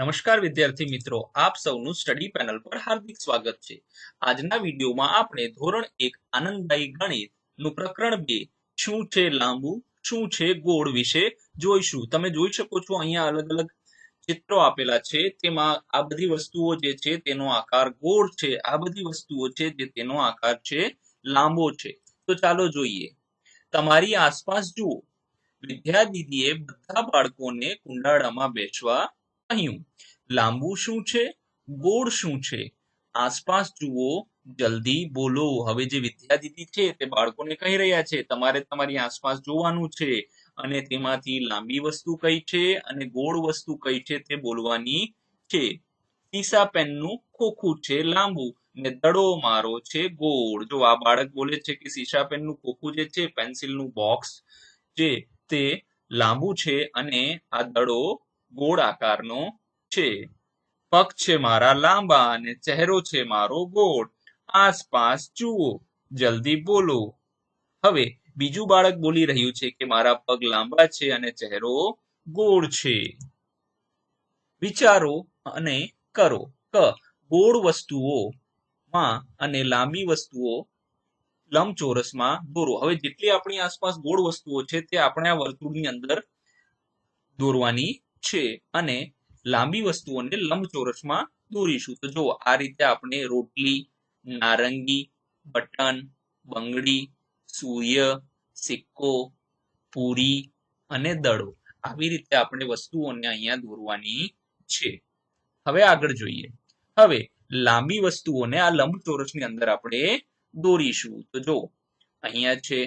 નમસ્કાર વિદ્યાર્થી મિત્રો, આપ સૌનું સ્ટડી પેનલ પર હાર્દિક સ્વાગત છે. આજના વિડીયોમાં આપણે ધોરણ એક આનંદદાયી ગણિતનું પ્રકરણ બે, શું છે લાંબુ, શું છે ગોળ વિશે જોઈશું. તમે જોઈ શકો છો અહીંયા અલગ અલગ ચિત્રો આપેલા છે. તેમાં આ બધી વસ્તુઓ જે છે તેનો આકાર ગોળ છે. આ બધી વસ્તુઓ છે જે તેનો આકાર છે લાંબો છે. તો ચાલો જોઈએ. તમારી આસપાસ જુઓ. વિદ્યા દીદીએ બધા બાળકોને કુંડાળામાં બેસવા કહ્યું લાંબુ શું છે? ગોળ શું છે? આસપાસ જુઓ, જલ્દી બોલો. હવે જે વિદ્યા દીદી છે તે બાળકોને કહી રહ્યા છે, તમારે તમારી આસપાસ જોવાનું છે અને તેમાંથી લાંબી વસ્તુ કઈ છે અને ગોળ વસ્તુ કઈ છે તે બોલવાની છે. સીસા પેનનું ખોખું છે લાંબુ ને દડો મારો છે ગોળ. જો આ બાળક બોલે છે કે સીસા પેનનું ખોખું જે છે, પેન્સિલનું બોક્સ જે તે લાંબુ છે અને આ દડો ગોળ આકારનો છે. પગ છે મારા લાંબા અને ચહેરો છે મારો ગોળ. આસપાસ જુઓ, જલ્દી બોલો. હવે, બીજું બાળક બોલી રહ્યું છે કે મારા પગ લાંબા છે અને ચહેરો ગોળ છે. વિચારો અને કરો. ક, ગોળ વસ્તુઓમાં અને લાંબી વસ્તુઓ લંબચોરસમાં દોરો. હવે જેટલી આપણી આસપાસ ગોળ વસ્તુઓ છે તે આપણે આ વર્તુળની અંદર દોરવાની છે અને લાંબી વસ્તુઓને લંબચોરસમાં દોરીશું. તો જો આ રીતે આપણે રોટલી, નારંગી, બટન, બંગડી, સૂર્ય, સિક્કો, પૂરી અને દડો આવી રીતે આપણે વસ્તુઓને અહીંયા દોરવાની છે. હવે આગળ જોઈએ. હવે લાંબી વસ્તુઓને આ લંબચોરસની અંદર આપણે દોરીશું. તો જો અહીંયા છે,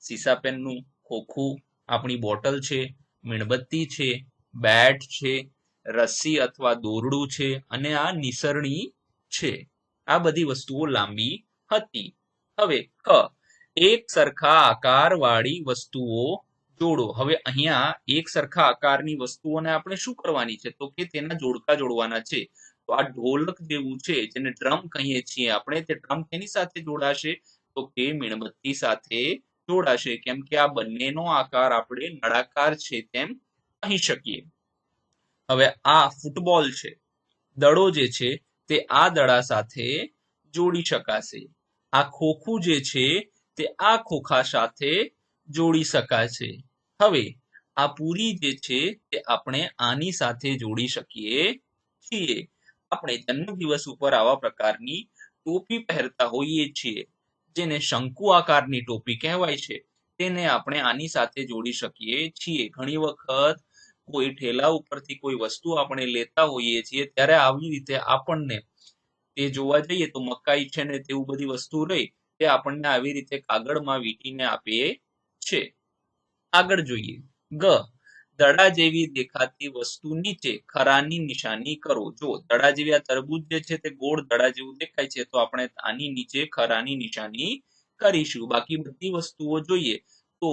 સીસા પેનનું ખોખું, આપણી બોટલ છે, મીણબત્તી છે બેટ છે, રસ્સી અથવા દોરડું છે અને આ નિસરણી છે. આ બધી વસ્તુઓ લાંબી હતી. હવે ક, એક સરખા આકાર વાળી વસ્તુઓ જોડો. હવે અહીંયા એક સરખા આકારની વસ્તુઓને આપણે શું કરવાની છે? તો કે તેના જોડકા જોડવાના છે. તો આ ઢોલક જેવું છે, જેને ડ્રમ કહીએ છીએ આપણે, તે ડ્રમ તેની સાથે જોડાશે? તો કે મીણબત્તી સાથે જોડાશે. કેમ કે આ બંનેનો આકાર આપણે નળાકાર છે તેમ કહી શકીએ. હવે આ ફૂટબોલ છે. દડો જે છે તે આ દડા સાથે જોડી શકાશે. આ ખોખું જે છે તે આ ખોખા સાથે જોડી શકાશે. હવે આ પૂરી જે છે તે આપણે આની સાથે જોડી શકીએ છીએ. આપણે જન્મદિવસ ઉપર આવા પ્રકારની ટોપી પહેરતા હોઈએ છીએ, જેને શંકુ આકારની ટોપી કહેવાય છે. તેને આપણે આની સાથે જોડી શકીએ છીએ. ઘણી વખત કોઈ ઠેલા ઉપરથી કોઈ વસ્તુ આપણે લેતા હોઈએ છીએ, ત્યારે આવી રીતે આપણને તે જોવા જઈએ તો મકાઈ છે ને તેવું બધી વસ્તુ રહી તે આપણને આવી રીતે કાગળમાં વીટીને આપે છે. આગળ જોઈએ. ગ. દડા જેવી દેખાતી વસ્તુ નીચે ખરાની નિશાની કરો. જો દડા જેવી આ તરબૂચ જે છે તે ગોળ દડા જેવું દેખાય છે તો આપણે આની નીચે ખરાની નિશાની કરીશું. બાકી બધી વસ્તુઓ જોઈએ તો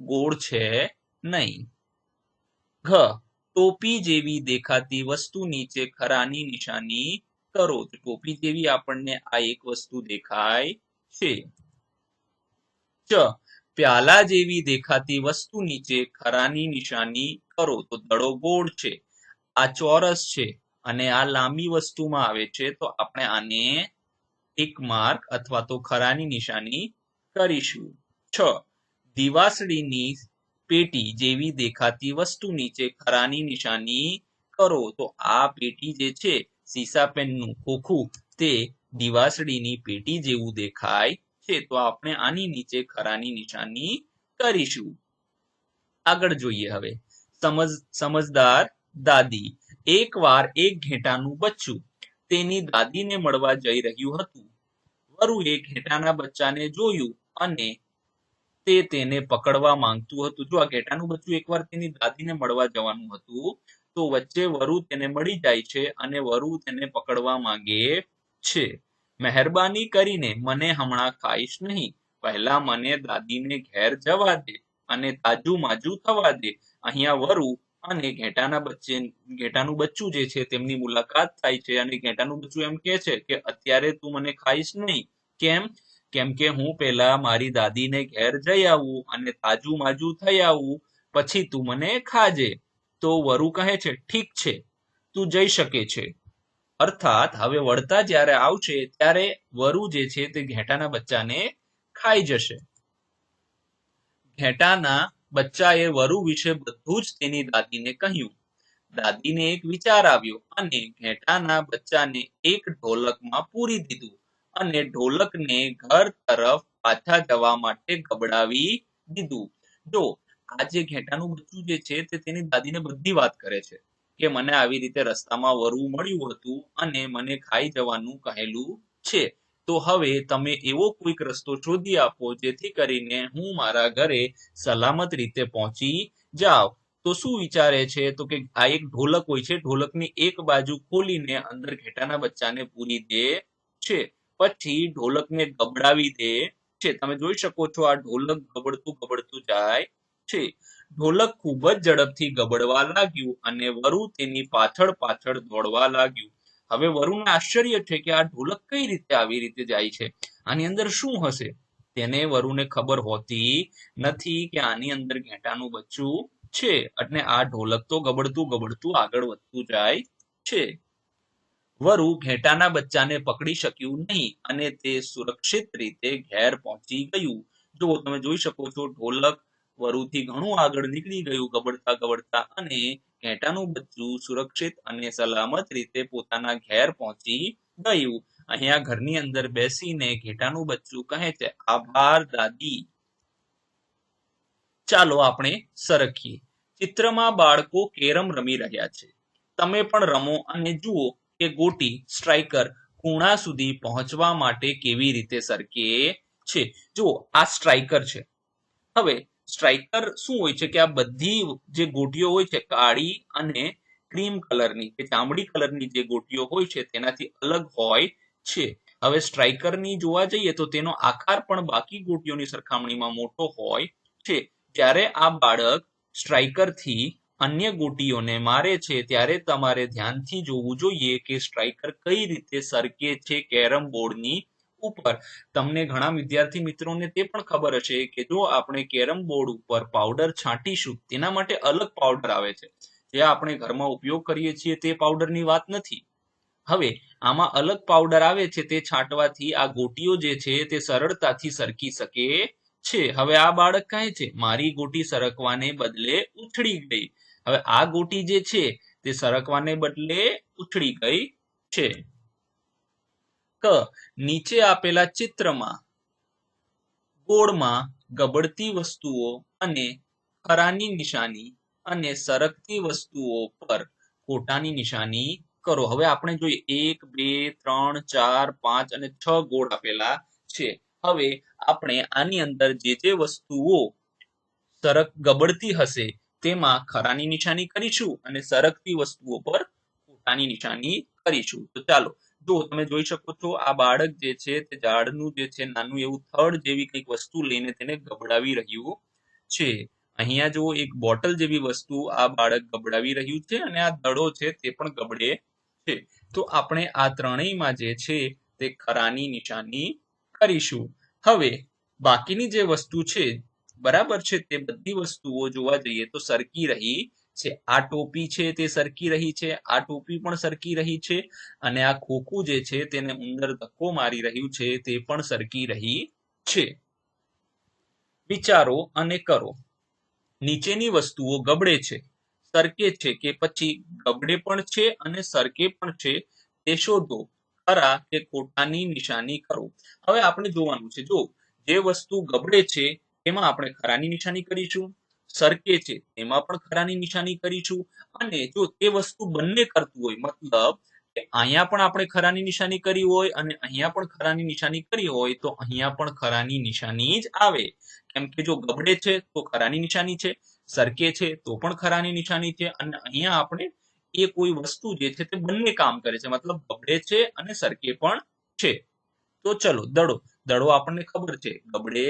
ગોળ છે નહીં. ઘ ટોપી જેવી દેખાતી વસ્તુ નીચે ખરાની નિશાની કરો. ટોપી જેવી આપણને આ એક વસ્તુ દેખાય છે. ચ, પ્યાલા જેવી દેખાતી વસ્તુ નીચે ખરાની નિશાની કરો. તો દડો ગોળ છે, આ ચોરસ છે અને આ લાંબી વસ્તુમાં આવે છે. તો આપણે આને એક માર્ક અથવા તો ખરાની નિશાની કરીશું. છ, દિવાસળીની પેટી જેવી દેખાતી વસ્તુ નીચે ખરાની નિશાની કરો. તો આ પેટી જે છે, સીસા પેનનું ખોખું, તે દિવાસળીની પેટી જેવું દેખાય છે. તો આપણે આની નીચે ખરાની નિશાની કરીશું. આગળ જોઈએ હવે. સમજ, સમજદાર દાદી. એકવાર એક ઘેટાનું બચ્ચું તેની દાદીને મળવા જઈ રહ્યું હતું. વરુએ ઘેટાના બચ્ચાને જોયું અને તે તેને પકડવા માંગતું હતું. જો આ ઘેટાનું બચ્ચું એકવાર તેની દાદીને મળવા જવાનું હતું, તો વચ્ચે વરુ તેને મળી જાય છે અને વરુ તેને પકડવા માંગે છે. મહેરબાની કરીને મને હમણાં ખાઈશ નહીં. પહેલા મને દાદીને ઘેર જવા દે અને તાજુ માજુ થવા દે. અહીંયા વરુ અને ઘેટાના બચ્ચે, ઘેટાનું બચ્ચું જે છે તેમની મુલાકાત થાય છે અને ઘેટાનું બચ્ચું એમ કે છે કે, અત્યારે તું મને ખાઈશ નહીં. કેમ? કેમ કે હું પેલા મારી દાદીને ઘેર જઈ આવું અને તાજુ માજુ થઈ આવું, પછી તું મને ખાજે. તો વરુ કહે છે, ઠીક છે, તું જઈ શકે છે. અર્થાત, હવે વળતા જ્યારે આવશે, ત્યારે વરુ જે છે તે ઘેટાના બચ્ચાને ખાઈ જશે. ઘેટાના બચ્ચાએ વરુ વિશે બધું જ તેની દાદીને કહ્યું. દાદીને એક વિચાર આવ્યો અને ઘેટાના બચ્ચાને એક ઢોલકમાં પૂરી દીધું. અને ઢોલકને ઘર તરફ પાછા જવા માટે ગબડાવી દીધું. જો આ ઘેટાનું બચ્ચું જે છે તે તેની દાદીને બધી વાત કરે છે કે મને આવી રીતે રસ્તામાં વરવું મળ્યું હતું અને મને ખાઈ જવાનું કહેલું છે. તો હવે તમે એવો કોઈક રસ્તો શોધી આપો જેથી કરીને હું મારા ઘરે સલામત રીતે પહોંચી જાઉં. તો શું વિચારે છે? તો કે આ એક ઢોલક હોય છે. ઢોલકની એક બાજુ ખોલીને અંદર ઘેટાના બચ્ચાને પૂરી દે છે. પછી ઢોલકને ગબડાવી દે. છે, તમે જોઈ શકો છો આ ઢોલક ગબડતું ગબડતું જાય છે. ઢોલક ખૂબ જ ઝડપથી ગબડવા લાગ્યું અને વરુ તેની પાછળ પાછળ દોડવા લાગ્યું. હવે વરુને આશ્ચર્ય છે કે આ ઢોલક કઈ રીતે આવી રીતે જાય છે? આની અંદર શું હશે? તેને વરુને ખબર હોતી નથી કે આની અંદર ઘેટાનું બચ્ચું છે. એટલે આ ઢોલક તો ગબડતું ગબડતું આગળ વધતું જાય છે. વરુ ઘેટાના બચ્ચાને પકડી શક્યું નહીં અને તે સુરક્ષિત રીતે ઘેર પહોંચી ગયું. જો તમે જોઈ શકો છો, ઢોલક વરુથી ઘણું આગળ નીકળી ગયું ગબડતા ગબડતા અને ઘેટાનું બચ્ચું સુરક્ષિત અને સલામત રીતે પોતાના ઘેર પહોંચી ગયું. અહીંયા ઘરની અંદર બેસીને ઘેટાનું બચ્ચું કહે છે, આભાર દાદી. ચાલો આપણે સરખીએ. ચિત્રમાં બાળકો કેરમ રમી રહ્યા છે. તમે પણ રમો અને જુઓ કે ગોટી સ્ટ્રાઇકર ખૂણા સુધી પહોંચવા માટે કેવી રીતે સરકે છે? જુઓ આ સ્ટ્રાઇકર છે. હવે સ્ટ્રાઇકર શું હોય છે કે આ બધી જે ગોટીઓ હોય છે કાળી અને ક્રીમ કલરની, કે ચામડી કલરની જે ગોટીઓ હોય છે તેનાથી અલગ હોય છે. હવે સ્ટ્રાઇકરની જોવા જઈએ તો તેનો આકાર પણ બાકી ગોટીઓની સરખામણીમાં મોટો હોય છે. જ્યારે આ બાળક સ્ટ્રાઇકરથી અન્ય ગોટીઓને મારે છે ત્યારે તમારે ધ્યાનથી જોવું જોઈએ કે સ્ટ્રાઇકર કઈ રીતે સરકે છે કેરમ બોર્ડની ઉપર. તમને ઘણા વિદ્યાર્થી મિત્રોને તે પણ ખબર હશે કે જો આપણે કેરમ બોર્ડ ઉપર પાવડર છાંટીશું, તેના માટે અલગ પાવડર આવે છે. જે આપણે ઘરમાં ઉપયોગ કરીએ છીએ તે પાવડરની વાત નથી. હવે, આમાં અલગ પાવડર આવે છે તે છાંટવાથી આ ગોટીઓ જે છે તે સરળતાથી સરકી શકે છે. હવે આ બાળક કહે છે? મારી ગોટી સરકવાને બદલે ઉછળી ગઈ. હવે આ ગોટી જે છે, તે સરકવાને બદલે ઉછળી ગઈ છે. ક, નીચે આપેલા ચિત્રમાં ગોળમાં ગબડતી વસ્તુઓ અને ખરાની નિશાની અને સરકતી વસ્તુઓ પર ખોટાની નિશાની કરો. હવે આપણે જોઈએ, એક, બે, ત્રણ, ચાર, પાંચ અને છ ગોળ આપેલા છે. હવે આપણે આની અંદર જે જે વસ્તુઓ સરક ગબડતી હશે તેમાં ખરાની નિશાની કરીશું અને સરકતી વસ્તુઓ પર ખોટાની નિશાની કરીશું. તો ચાલો, જો તમે જોઈ શકો છો, આ બાળક જે છે તે ઝાડનું જે છે નાનું એવું થડ જેવી કંઈક વસ્તુ લઈને તેને ગબડાવી રહ્યું છે. અહીંયા જો એક બોટલ જેવી વસ્તુ આ બાળક ગબડાવી રહ્યું છે અને આ દડો છે તે પણ ગબડે છે. તો આપણે આ ત્રણેયમાં જે છે તે ખરાની નિશાની કરીશું. હવે, બાકીની જે વસ્તુ છે બરાબર છે, તે બધી વસ્તુઓ જોવા જઈએ તો સરકી રહી છે. આ ટોપી છે તે સરકી રહી છે, આ ટોપી પણ સરકી રહી છે અને આ ખોખું જે છે તેને ઉંદર ધક્કો મારી રહ્યું છે તે પણ સરકી રહી છે. વિચારો અને કરો. નીચેની વસ્તુઓ ગબડે છે. સરકે છે કે પછી ગબડે પણ છે અને સરકે પણ છે, તે શોધો. ખરા કે ખોટાની નિશાની કરો. હવે આપણે જોવાનું છે. જો જે વસ્તુ ગબડે છે તેમાં આપણે ખરાની નિશાની કરીશું સરકે છે તેમાં પણ ખરાની નિશાની કરીશું, અને જો તે વસ્તુ બંને કરતું હોય, મતલબ કે અહીંયા પણ આપણે ખરાની નિશાની કરી હોય અને અહીંયા પણ ખરાની નિશાની કરી હોય, તો અહીંયા પણ ખરાની નિશાની જ આવે. કેમ કે જો ગબડે છે, તો ખરાની નિશાની છે સરકે છે, તો પણ ખરાની નિશાની છે, અને અહીંયા આપણે એ કોઈ વસ્તુ જે છે તે બંને કામ કરે છે, મતલબ ગબડે છે અને સરકે પણ છે. તો ચલો, દડો. દડો આપણને ખબર છે. ગબડે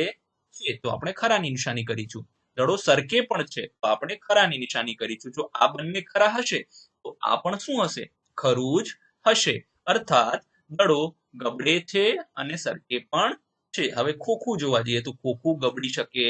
છે, તો આપણે ખરાની નિશાની કરીશું. દડો સરકે પણ છે, તો આપણે ખરાની નિશાની કરીશું. જો આ બંને ખરા હશે, તો આ પણ શું હશે? ખરું જ હશે. અર્થાત, દડો ગબડે છે અને સરકે પણ છે. હવે ખોખું જોવા જઈએ તો ખોખું ગબડી શકે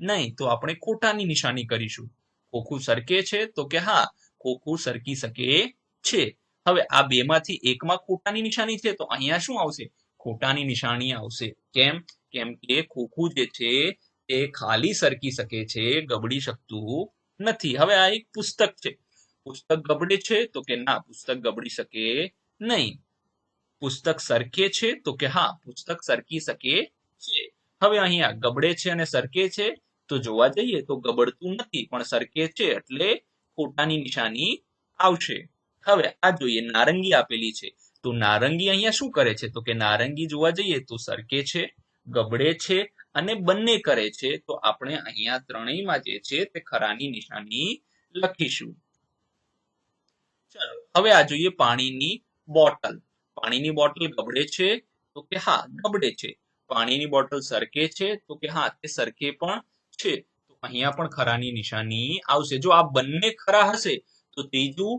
નહીં. તો આપણે ખોટાની નિશાની કરીશું. ખોખું સરકે છે, તો કે હા, ખોખું સરકી શકે છે. હવે આ બે માંથી એકમાં ખોટાની નિશાની છે, તો અહીંયા શું આવશે? ખોટાની નિશાની આવશે. કેમ? કેમ કે ખોખું જે છે એ ખાલી સરકી શકે છે, ગબડી શકતું નથી. હવે આ એક પુસ્તક છે. પુસ્તક ગબડે છે તો કે ના, પુસ્તક ગબડી શકે નહીં. પુસ્તક સરકે છે તો કે હા, પુસ્તક સરકી શકે છે. હવે અહીંયા ગબડે છે અને સરકે છે તો જોવા જઈએ તો ગબડતું નથી, પણ સરકે છે એટલે ખોટાની નિશાની આવશે. હવે આ જોઈએ, નારંગી આપેલી છે. તો નારંગી અહીંયા શું કરે છે? તો કે નારંગી જોવા જઈએ તો સરકે છે, ગબડે છે અને બંને કરે છે. તો આપણે અહીંયા ત્રણેયમાં જે છે તે ખરાની નિશાની લખીશું. ચાલો, હવે આ જોઈએ પાણીની બોટલ. પાણીની બોટલ ગબડે છે તો કે હા, ગબડે છે. પાણીની બોટલ સરકે છે તો કે હા, તે સરકે પણ છે. તો અહીંયા પણ ખરાની નિશાની આવશે. જો આ બંને ખરા હશે તો ત્રીજું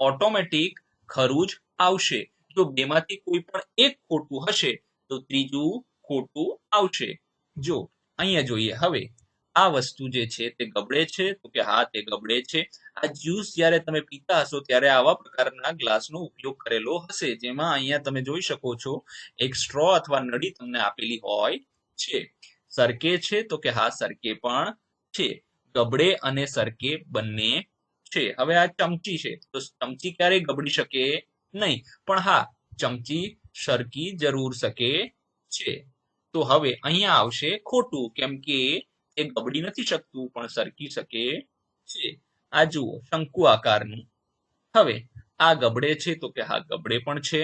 ઓટોમેટિક ખરું જ આવશે. જો બેમાંથી કોઈ પણ એક ખોટું હશે, તો ત્રીજું ખોટું આવશે. જો, અહીંયા જોઈએ, હવે આ વસ્તુ જે છે તે ગબડે છે, તો કે હા, તે ગબડે છે. આ જ્યુસ જ્યારે તમે પીતા હશો, ત્યારે આવા પ્રકારના ગ્લાસનો ઉપયોગ કરેલો હશે, જેમાં અહીંયા તમે જોઈ શકો છો, એક સ્ટ્રો અથવા નળી તમને આપેલી હોય છે. સરકે છે તો કે હા, સરકે પણ છે. ગબડે અને સરકે બંને છે. હવે આ ચમચી છે, તો ચમચી ક્યારેય ગબડી શકે? નહીં. પણ હા ચમચી સરકી જરૂર શકે છે. તો હવે અહીંયા આવશે ખોટું, કેમ કે એ ગબડી નથી શકતું, પણ સરકી શકે છે. આ જુઓ, શંકુ આકારનું. હવે, આ ગબડે છે તો કે હા, ગબડે પણ છે,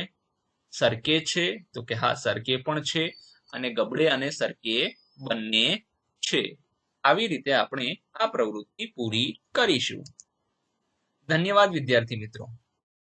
સરકે છે તો કે હા, સરકે પણ છે, અને ગબડે અને સરકે બંને છે. આવી રીતે આપણે આ પ્રવૃત્તિ પૂરી કરીશું. ધન્યવાદ વિદ્યાર્થી મિત્રો.